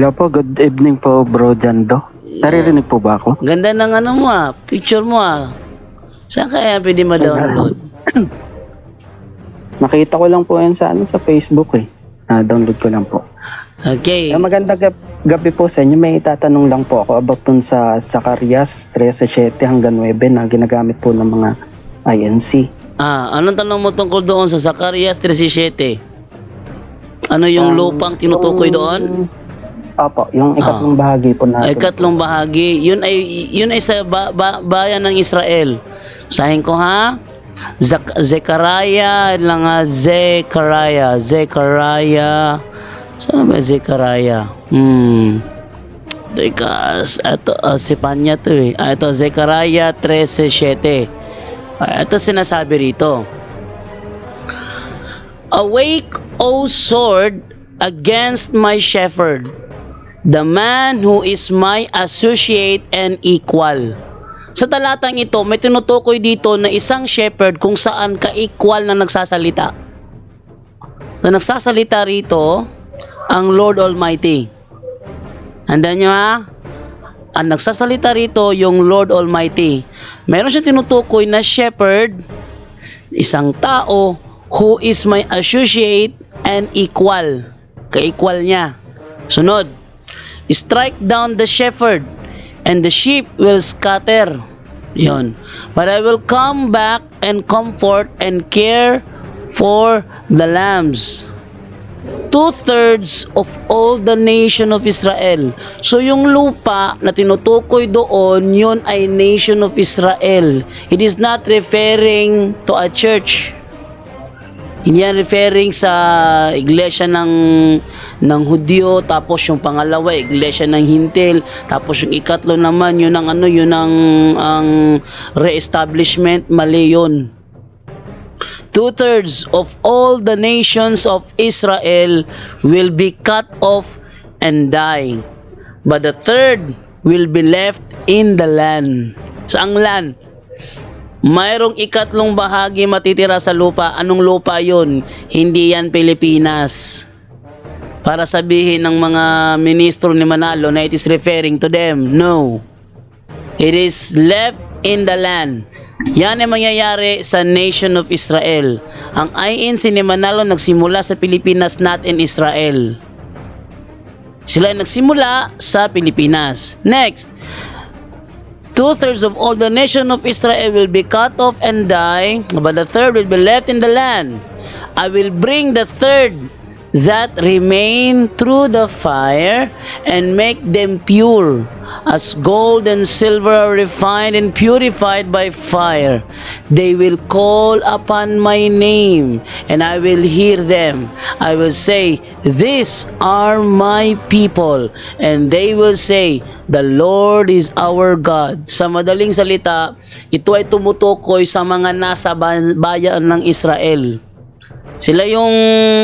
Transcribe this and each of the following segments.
Hello po, good evening po bro Jando. Naririnig po ba ako? Ganda ng ano mo ah, picture mo ah. Saan kaya pwede ma-download? Nakita ko lang po yan sa ano sa Facebook eh. Na-download ko lang po. Okay. Eh, maganda gab- gabi po sa inyo. May itatanong lang po ako about dun sa Zacarias 13.7 hanggang 9 na ginagamit po ng mga INC. Ah, anong tanong mo tungkol doon sa Zacarias 13.7? Ano yung Um, lupang tinutukoy doon? Opo, yung ikatlong bahagi po natin. Ikatlong bahagi, yun ay yun ay sa ba- ba- bayan ng Israel. Sahin ko ha. Zak- Zechariah lang ha. Zechariah. Zechariah. Saan ba Zechariah? Hmm. Teka, ito, uh, si Panya to eh. Ah, ito, Zechariah 13.7. Ah, ito sinasabi rito. Awake, O sword, against my shepherd, the man who is my associate and equal. Sa talatang ito, may tinutukoy dito na isang shepherd kung saan ka-equal na nagsasalita. Na nagsasalita rito, ang Lord Almighty. Handa nyo ha? Ang nagsasalita rito, yung Lord Almighty. Meron siya tinutukoy na shepherd, isang tao who is my associate and equal. Ka-equal niya. Sunod. Strike down the shepherd and the sheep will scatter. Yon. But I will come back and comfort and care for the lambs. Two-thirds of all the nation of Israel. So yung lupa na tinutukoy doon, yun ay nation of Israel. It is not referring to a church. Yan referring sa iglesia ng ng Hudyo tapos yung pangalawa iglesia ng Hintil tapos yung ikatlo naman yun ang ano yun ang ang re-establishment mali yun. Two-thirds of all the nations of Israel will be cut off and die. But the third will be left in the land. Saang land? Mayroong ikatlong bahagi matitira sa lupa. Anong lupa yun? Hindi yan Pilipinas. Para sabihin ng mga ministro ni Manalo na it is referring to them. No. It is left in the land. Yan ay mangyayari sa nation of Israel. Ang INC ni Manalo nagsimula sa Pilipinas not in Israel. Sila ay nagsimula sa Pilipinas. Next, Two-thirds of all the nation of Israel will be cut off and die, but the third will be left in the land. I will bring the third that remain through the fire and make them pure, as gold and silver are refined and purified by fire. They will call upon my name, and I will hear them. I will say, These are my people, and they will say, The Lord is our God. Sa madaling salita, ito ay tumutukoy sa mga nasa ba- bayan ng Israel. Sila yung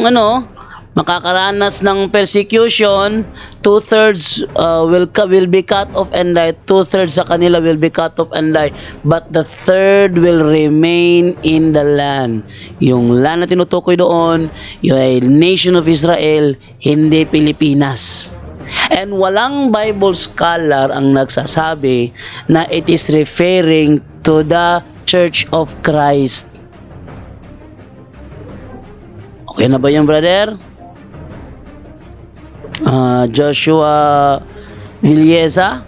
ano, makakaranas ng persecution, two-thirds uh, will, will be cut off and die, two-thirds sa kanila will be cut off and die, but the third will remain in the land. Yung land na tinutukoy doon, yung ay nation of Israel, hindi Pilipinas. And walang Bible scholar ang nagsasabi na it is referring to the Church of Christ. Okay na ba yung brother? Ah, Joshua Villesa?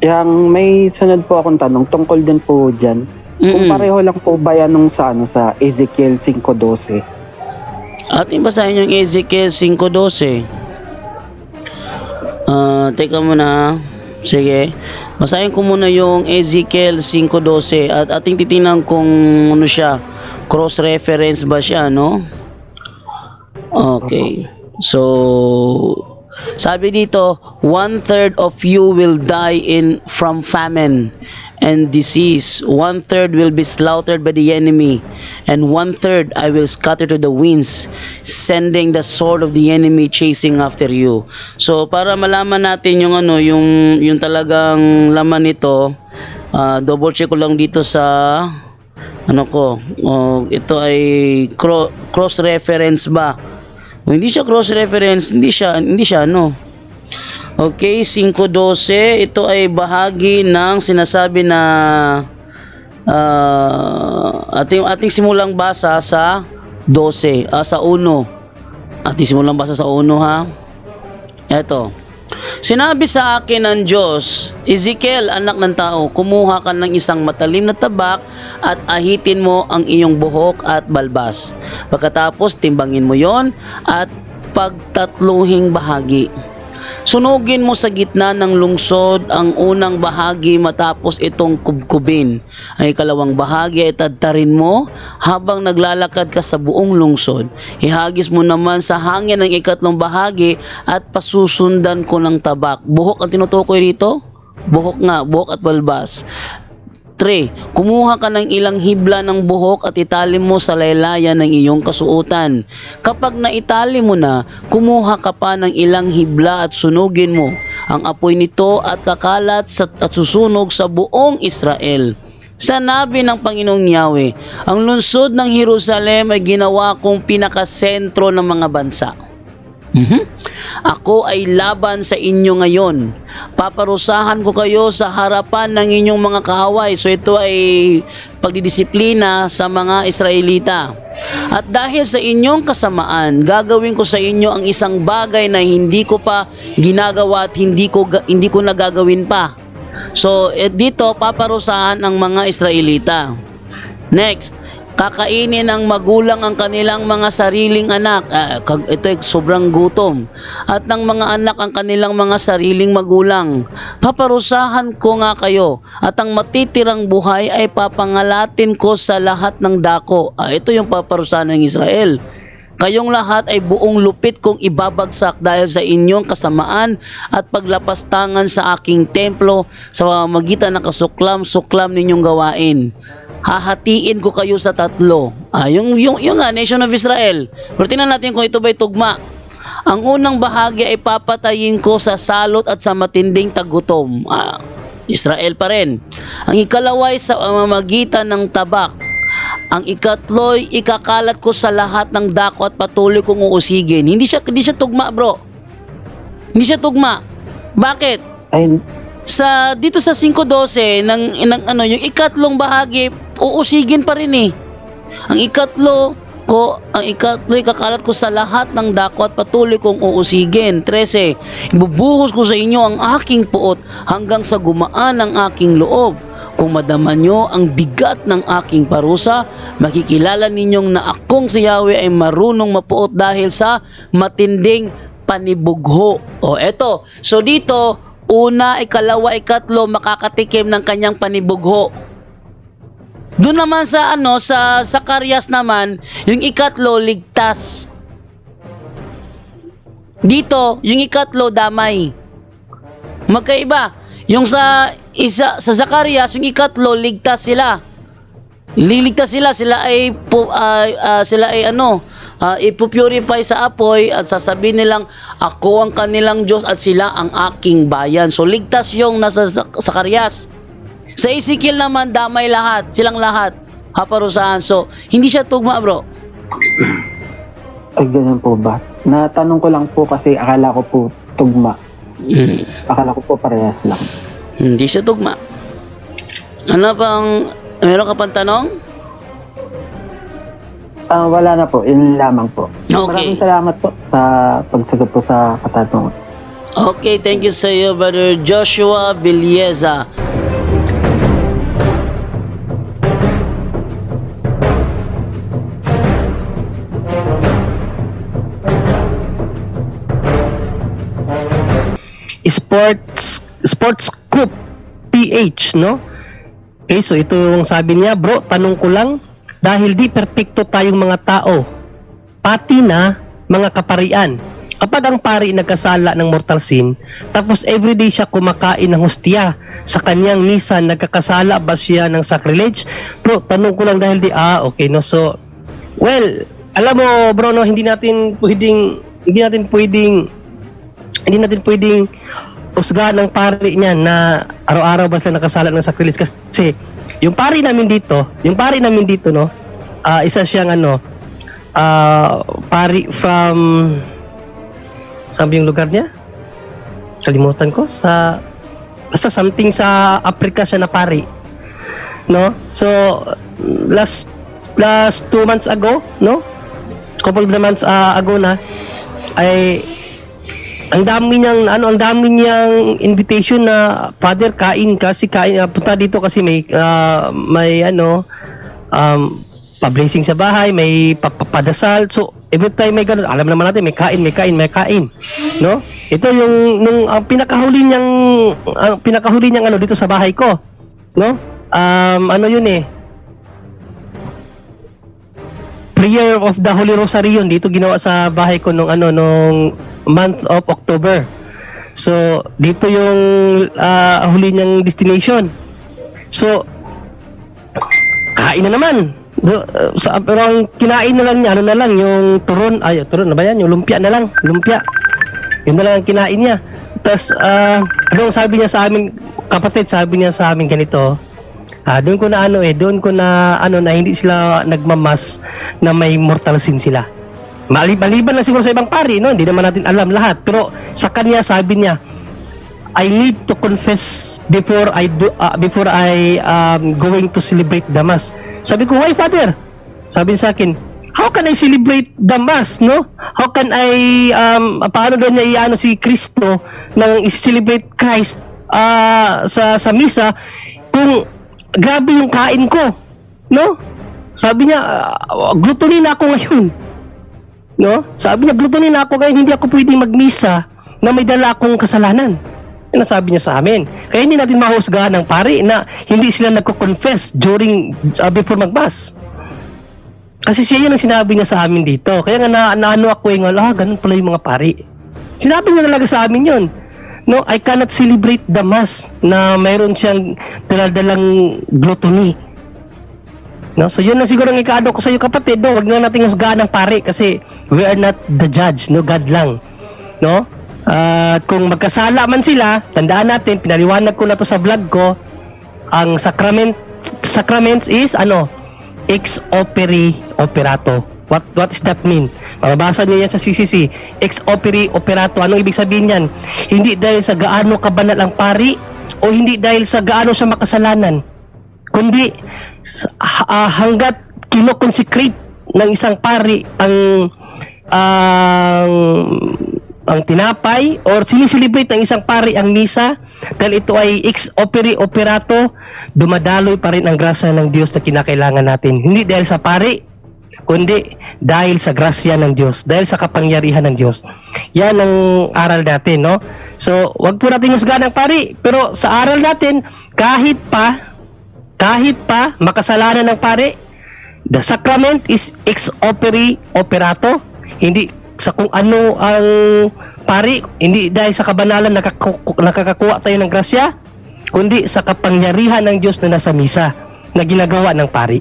Yang may sunod po akong tanong tungkol din po dyan. Kung Mm-mm. pareho lang po ba yan nung sa, ano, sa Ezekiel 5.12? Ating basahin yung Ezekiel 5.12. Ah, teka muna. Sige. Basahin ko muna yung Ezekiel 5.12 at ating titingnan kung ano siya. Cross-reference ba siya, no? Okay. So, sabi dito, one third of you will die in from famine and disease. One third will be slaughtered by the enemy, and one third I will scatter to the winds, sending the sword of the enemy chasing after you. So, para malaman natin yung ano, yung yung talagang laman nito, ah, double check ko lang dito sa ano ko, oh, ito ay cro- cross reference ba? Kung hindi siya cross reference, hindi siya hindi siya ano. Okay, 5.12, ito ay bahagi ng sinasabi na ah, ating ating simulang basa sa 12, ah, sa 1. Ating simulang basa sa 1 ha. Eto. Sinabi sa akin ng Diyos, Ezekiel, anak ng tao, kumuha ka ng isang matalim na tabak at ahitin mo ang iyong buhok at balbas. Pagkatapos, timbangin mo yon at pagtatluhing bahagi. Sunugin mo sa gitna ng lungsod ang unang bahagi matapos itong kubkubin. Ang ikalawang bahagi ay tadtarin mo habang naglalakad ka sa buong lungsod. Ihagis mo naman sa hangin ang ikatlong bahagi at pasusundan ko ng tabak. Buhok ang tinutukoy rito? Buhok nga, buhok at balbas. 3. Kumuha ka ng ilang hibla ng buhok at itali mo sa laylayan ng iyong kasuotan. Kapag naitali mo na, kumuha ka pa ng ilang hibla at sunugin mo. Ang apoy nito at kakalat sa, at susunog sa buong Israel. Sanabi ng Panginoong Yahweh, ang lungsod ng Jerusalem ay ginawa kong pinakasentro ng mga bansa. Mhm. Ako ay laban sa inyo ngayon. Paparusahan ko kayo sa harapan ng inyong mga kaaway. So ito ay pagdidisiplina sa mga Israelita. At dahil sa inyong kasamaan, gagawin ko sa inyo ang isang bagay na hindi ko pa ginagawa at hindi ko hindi ko nagagawin pa. So eh, dito paparusahan ang mga Israelita. Next, kakainin ng magulang ang kanilang mga sariling anak. Kag- ito ay sobrang gutom. At ng mga anak ang kanilang mga sariling magulang. Paparusahan ko nga kayo. At ang matitirang buhay ay papangalatin ko sa lahat ng dako. Ah, ito yung paparusahan ng Israel. Kayong lahat ay buong lupit kong ibabagsak dahil sa inyong kasamaan at paglapastangan sa aking templo sa magitan ng kasuklam-suklam ninyong gawain. Hahatiin ko kayo sa tatlo. Ah, yung, yung, yung nga, Nation of Israel. Pero tingnan natin kung ito ba'y tugma. Ang unang bahagi ay papatayin ko sa salot at sa matinding tagutom. Ah, Israel pa rin. Ang ikalawa ay sa mamamagitan ng tabak. Ang ikatlo'y ikakalat ko sa lahat ng dako at patuloy kong uusigin. Hindi siya hindi siya tugma, bro. Hindi siya tugma. Bakit? Ay, Sa dito sa 5:12 ng, ng ano, yung ikatlong bahagi uusigin pa rin eh. Ang ikatlo ko, ang ikatlo ikakalat ko sa lahat ng dako at patuloy kong uusigin. 13. Ibubuhos ko sa inyo ang aking puot hanggang sa gumaan ang aking loob. Kung madama nyo ang bigat ng aking parusa, makikilala ninyong na akong si Yahweh ay marunong mapuot dahil sa matinding panibugho. O eto, so dito, una, ikalawa, ikatlo, makakatikim ng kanyang panibugho. Doon naman sa ano sa Zacarias naman, yung ikatlo ligtas. Dito, yung ikatlo damay. Magkaiba. Yung sa isa sa Zacarias, yung ikatlo ligtas sila. Liligtas sila, sila ay pu, ah, ah, sila ay ano, ah, ipupurify sa apoy at sasabihin nilang ako ang kanilang Diyos at sila ang aking bayan. So ligtas yung nasa Zac- Zacarias. Sa Ezekiel naman, damay lahat. Silang lahat. Haparusahan. So, hindi siya tugma, bro. ay ganun po ba? Natanong ko lang po kasi akala ko po tugma. Hmm. Akala ko po parehas lang. Hindi siya tugma. Ano pang, meron ka pang tanong? Ah, wala na po, yun lamang po. Okay. Maraming salamat po sa pagsagot po sa katanungan. Okay, thank you sa iyo, Brother Joshua Villeza. Sports Sports Scoop PH, no? Okay, so ito yung sabi niya, bro, tanong ko lang, dahil di perpekto tayong mga tao, pati na mga kaparian. Kapag ang pari nagkasala ng mortal sin, tapos everyday siya kumakain ng hostya, sa kanyang misa, nagkakasala ba siya ng sacrilege? Bro, tanong ko lang dahil di, ah, okay, no? So, well, alam mo, bro, no, hindi natin pwedeng, hindi natin pwedeng hindi natin pwedeng usgahan ng pari niya na araw-araw basta nakasala ng sacrilegious kasi yung pari namin dito, yung pari namin dito no, ah, isa siyang ano, ah, pari from sabi yung lugar niya? Kalimutan ko sa basta something sa Africa siya na pari. No? So last last two months ago, no? Couple of months ah, ago na ay ang dami niyang ano ang dami niyang invitation na father kain kasi kain uh, punta dito kasi may ah, may ano um pa-blessing sa bahay, may papadasal. So, every time may ganun, alam naman natin, may kain, may kain, may kain. No? Ito yung, nung ang pinakahuli niyang, ang pinakahuli niyang ano dito sa bahay ko. No? Um, ano yun eh, prayer of the Holy Rosary yun dito ginawa sa bahay ko nung ano nung month of October. So dito yung ah, huli niyang destination. So kain na naman. Do, uh, sa pero ang kinain na lang niya ano na lang yung turon ay turon na ba yan yung lumpia na lang lumpia yun na lang ang kinain niya tapos ah ano ang sabi niya sa amin kapatid sabi niya sa amin ganito Ah, doon ko na ano eh, doon ko na ano na hindi sila nagmamas na may mortal sin sila. Mali maliban lang siguro sa ibang pari, no? Hindi naman natin alam lahat. Pero sa kanya sabi niya, I need to confess before I do ah, before I um, going to celebrate the mass. Sabi ko, why father? Sabi sa akin, how can I celebrate the mass, no? How can I um paano daw niya iano si Kristo nang i-celebrate Christ ah, sa sa misa kung grabe yung kain ko, no? Sabi niya, uh, glutonin na ako ngayon. No? Sabi niya, glutonin na ako ngayon, hindi ako pwedeng magmisa na may dala akong kasalanan. Yan sabi niya sa amin. Kaya hindi natin mahusgahan ng pari na hindi sila nagko-confess during, uh, before magbas. Kasi siya yun ang sinabi niya sa amin dito. Kaya nga na, naano ako yung, ah, ganun pala yung mga pari. Sinabi niya talaga sa amin yun. No, I cannot celebrate the mass na mayroon siyang daladalang gluttony. No, so yun na siguro ang ikaado ko sa iyo kapatid, no, wag na nating husgahan ng pare kasi we are not the judge, no, God lang. No? At kung magkasala man sila, tandaan natin, pinaliwanag ko na to sa vlog ko, ang sacrament sacraments is ano? Ex opere operato. What what that mean? Mababasa niyo yan sa CCC. Ex opere operato. Anong ibig sabihin yan? Hindi dahil sa gaano kabanal ang pari o hindi dahil sa gaano siya makasalanan. Kundi sa- ah, hanggat kinoconsecrate ng isang pari ang ang ang tinapay or siniselebrate ng isang pari ang misa dahil ito ay ex opere operato dumadaloy pa rin ang grasya ng Diyos na kinakailangan natin hindi dahil sa pari kundi dahil sa grasya ng Diyos, dahil sa kapangyarihan ng Diyos. Yan ang aral natin, no? So, wag po natin husgahan ng pari, pero sa aral natin, kahit pa, kahit pa makasalanan ng pari, the sacrament is ex opere operato, hindi sa kung ano ang pari, hindi dahil sa kabanalan nakaku- nakakakuha tayo ng grasya, kundi sa kapangyarihan ng Diyos na nasa misa na ginagawa ng pari.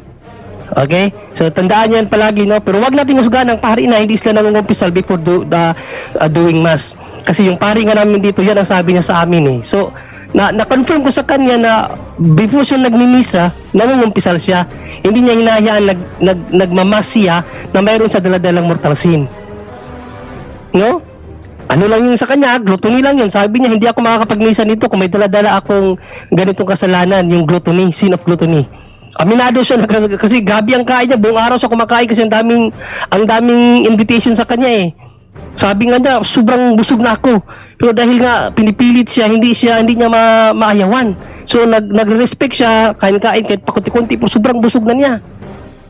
Okay? So tandaan yan palagi no, pero wag nating husgahan ng pari na hindi sila nangungumpisal before do, the, uh, doing mass. Kasi yung pari nga namin dito, yan ang sabi niya sa amin eh. So na na-confirm ko sa kanya na before siya nagmimisa, nangungumpisal siya. Hindi niya hinahayaan nag, nag, nagmamas siya na mayroon siya daladalang mortal sin. No? ano lang yun sa kanya, gluttony lang yun. Sabi niya, hindi ako makakapagmisa nito kung may dala-dala akong ganitong kasalanan, yung gluttony, sin of gluttony. Aminado siya na kasi, gabi ang kain niya, buong araw siya kumakain kasi ang daming, ang daming invitation sa kanya eh. Sabi nga niya, sobrang busog na ako. Pero dahil nga pinipilit siya, hindi siya hindi niya ma maayawan. So nag nagre-respect siya, kain-kain kahit pakunti-kunti, pero sobrang busog na niya.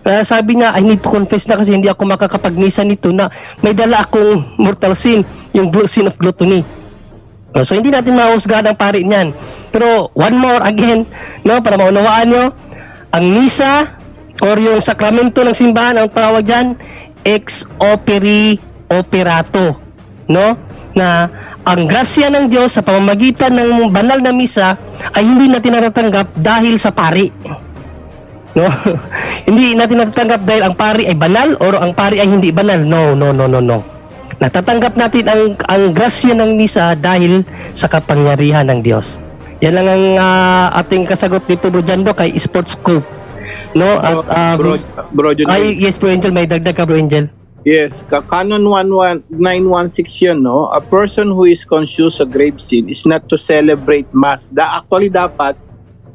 Kaya sabi niya, I need to confess na kasi hindi ako makakapagmisa nito na may dala akong mortal sin, yung sin of gluttony. So hindi natin mahusgahan ang pari niyan. Pero one more again, no, para maunawaan nyo, ang misa or yung sakramento ng simbahan ang tawag diyan ex operi operato, no? Na ang grasya ng Diyos sa pamamagitan ng banal na misa ay hindi natin natatanggap dahil sa pari. No? hindi natin natatanggap dahil ang pari ay banal or ang pari ay hindi banal. No, no, no, no, no. Natatanggap natin ang ang grasya ng misa dahil sa kapangyarihan ng Diyos. Yan lang ang ah, ating kasagot dito Bro Jando kay Sports Scope. No? At ah, bro, bro, Jun, ay yes Bro Angel, may dagdag ka Bro Angel. yes, ka Canon 11916 yun, no? A person who is conscious of grave sin is not to celebrate Mass. Da, actually, dapat,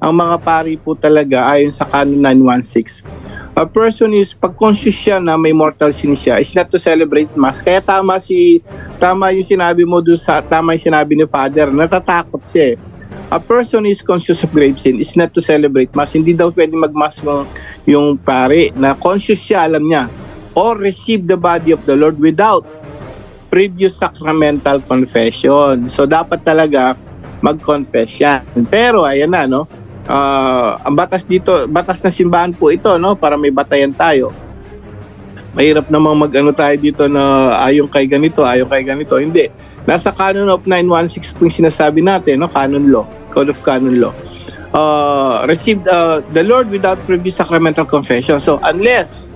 ang mga pari po talaga, ayon sa Canon 916, a person is, pag conscious siya na may mortal sin siya, is not to celebrate Mass. Kaya tama si, tama yung sinabi mo doon sa, tama yung sinabi ni Father, natatakot siya eh. A person is conscious of grave sin is not to celebrate Mass. Hindi daw pwede mag-Mass yung, yung pari na conscious siya, alam niya, or receive the body of the Lord without previous sacramental confession. So dapat talaga mag-confess yan. Pero ayan na no. Ah, ang batas dito, batas na simbahan po ito no para may batayan tayo. Mahirap namang mag-ano tayo dito na ayon kay ganito, ayon kay ganito. Hindi. Nasa Canon of 916 po yung sinasabi natin, no? Canon law, Code of Canon law. Uh, received uh, the Lord without previous sacramental confession. So unless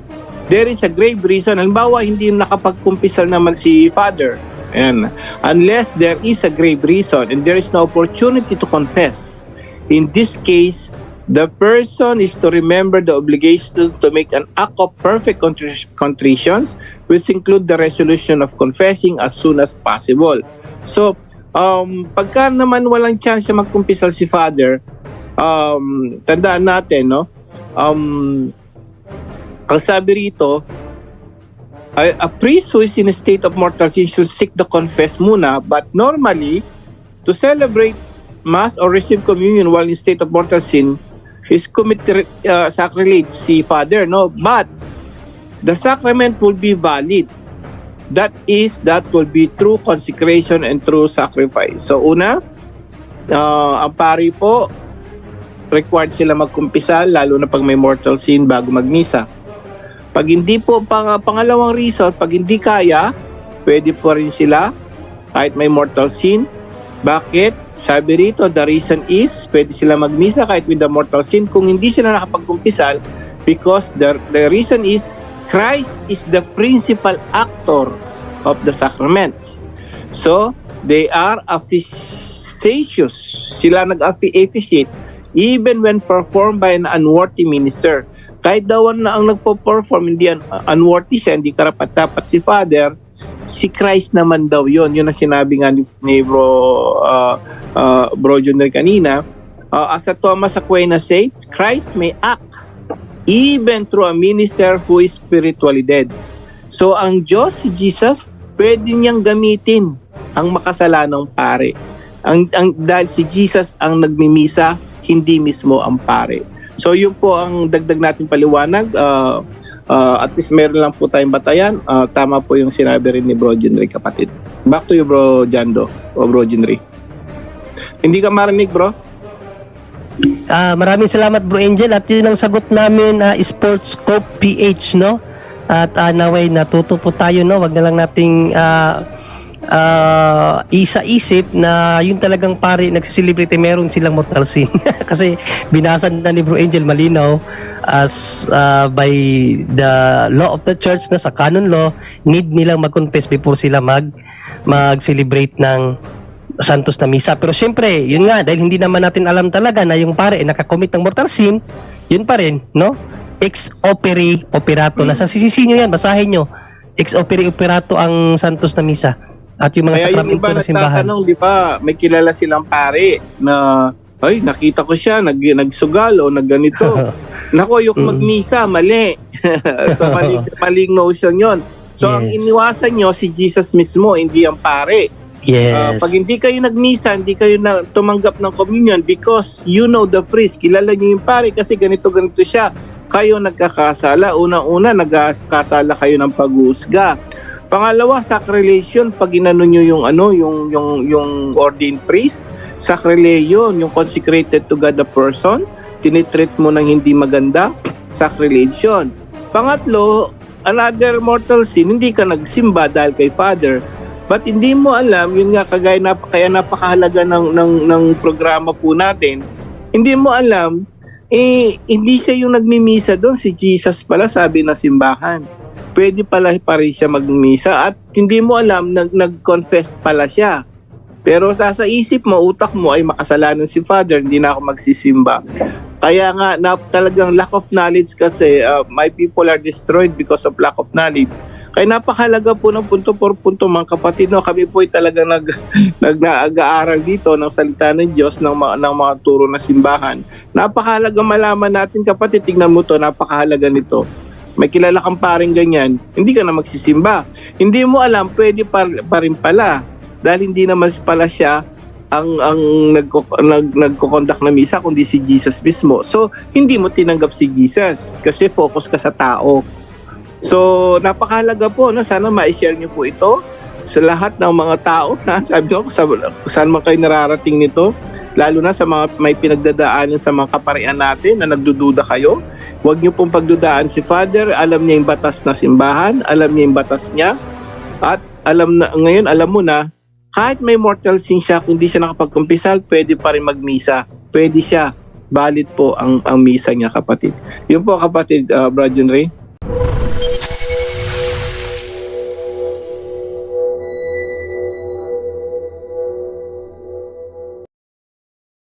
there is a grave reason. Halimbawa, hindi nakapagkumpisal naman si father. Ayan. Unless there is a grave reason and there is no opportunity to confess. In this case, the person is to remember the obligation to make an act of perfect contri- contritions, which include the resolution of confessing as soon as possible. So, um, pagka naman walang chance siya magkumpisal si father, um, tandaan natin, no? Um, ang sabi rito, a, a priest who is in a state of mortal sin should seek the confess muna, but normally, to celebrate Mass or receive communion while in state of mortal sin is commit uh, sacrilege si Father, no? But the sacrament will be valid. That is, that will be true consecration and true sacrifice. So una, uh, ang pari po, required sila magkumpisal, lalo na pag may mortal sin bago magmisa. Pag hindi po pang, pangalawang reason, pag hindi kaya, pwede po rin sila kahit may mortal sin. Bakit? Sabi rito, the reason is, pwede sila magmisa kahit with the mortal sin kung hindi sila nakapagkumpisal because the, the reason is Christ is the principal actor of the sacraments. So, they are officious. Sila nag-officiate even when performed by an unworthy minister kahit daw na ang nagpo-perform, hindi un- unworthy siya, hindi karapat-dapat si Father, si Christ naman daw yon Yun ang sinabi nga ni, ni Bro, uh, uh, Bro Junior kanina. Uh, as a Thomas Aquinas said, Christ may act even through a minister who is spiritually dead. So ang Diyos, si Jesus, pwede niyang gamitin ang makasalanang pare. Ang, ang, dahil si Jesus ang nagmimisa, hindi mismo ang pare. So yun po ang dagdag natin paliwanag. Uh, uh, at least meron lang po tayong batayan. Uh, tama po yung sinabi rin ni Bro Junri kapatid. Back to you Bro Jando o Bro Junri. Hindi ka marinig bro? Ah, maraming salamat Bro Angel at yun ang sagot namin uh, Sports Scope PH no. At uh, naway natuto po tayo no, wag na lang nating ah, ah, isa-isip na yung talagang pare nagsisilibrate meron silang mortal sin. Kasi binasan na ni Bro Angel malinaw as ah, by the law of the church na sa canon law need nilang mag-confess before sila mag mag-celebrate ng santos na misa. Pero syempre, yun nga, dahil hindi naman natin alam talaga na yung pare ay nakakommit ng mortal sin, yun pa rin, no? Ex opere operato. Nasa sisisi nyo yan, basahin nyo. Ex opere operato ang santos na misa. At yung mga Kaya yung sakramento iba ng simbahan. nagtatanong, di ba, may kilala silang pare na, ay, nakita ko siya, nag, nagsugal o nagganito. Nako, yung Mm. magmisa, mali. so, mali, maling notion yon. So, ang Yes. iniwasan nyo, si Jesus mismo, hindi ang pare. Ah, yes. pag hindi kayo nagmisa, hindi kayo na tumanggap ng communion because you know the priest, kilala niyo yung pare kasi ganito ganito siya. Kayo nagkakasala, unang-una nagkakasala kayo ng pag-uusga. Pangalawa, sacrilation pag inano niyo yung ano, yung yung yung ordained priest, sacrilation, yung consecrated to God the person, tinitreat mo ng hindi maganda, sacrilation. Pangatlo, another mortal sin, hindi ka nagsimba dahil kay Father. But hindi mo alam, yun nga kagaya na, kaya napakahalaga ng, ng, ng programa po natin, hindi mo alam, eh, hindi siya yung nagmimisa doon, si Jesus pala sabi na simbahan. Pwede pala pa rin siya magmisa at hindi mo alam, nag, nag-confess pala siya. Pero nasa isip mo, utak mo ay makasalanan si Father, hindi na ako magsisimba. Kaya nga, na, talagang lack of knowledge kasi, uh, my people are destroyed because of lack of knowledge. Kaya napakahalaga po ng punto por punto mga kapatid. No? Kami po ay talagang nag, nag-aaral dito ng salita ng Diyos ng, ng mga turo na simbahan. Napakahalaga malaman natin kapatid. Tingnan mo to, napakahalaga nito. May kilala kang paring ganyan, hindi ka na magsisimba. Hindi mo alam, pwede pa, pa rin pala. Dahil hindi naman pala siya ang ang nagko, nag, nagko-conduct na misa kundi si Jesus mismo. So, hindi mo tinanggap si Jesus kasi focus ka sa tao. So, napakahalaga po, no? sana ma-share niyo po ito sa lahat ng mga tao. Na, sabi ko, sa, saan man kayo nararating nito, lalo na sa mga may pinagdadaanan sa mga kaparian natin na nagdududa kayo. Huwag niyo pong pagdudaan si Father, alam niya yung batas na simbahan, alam niya yung batas niya, at alam na, ngayon alam mo na, kahit may mortal sin siya, kung di siya nakapagkumpisal, pwede pa rin magmisa. Pwede siya. Valid po ang, ang misa niya, kapatid. Yun po, kapatid, uh, Brad John.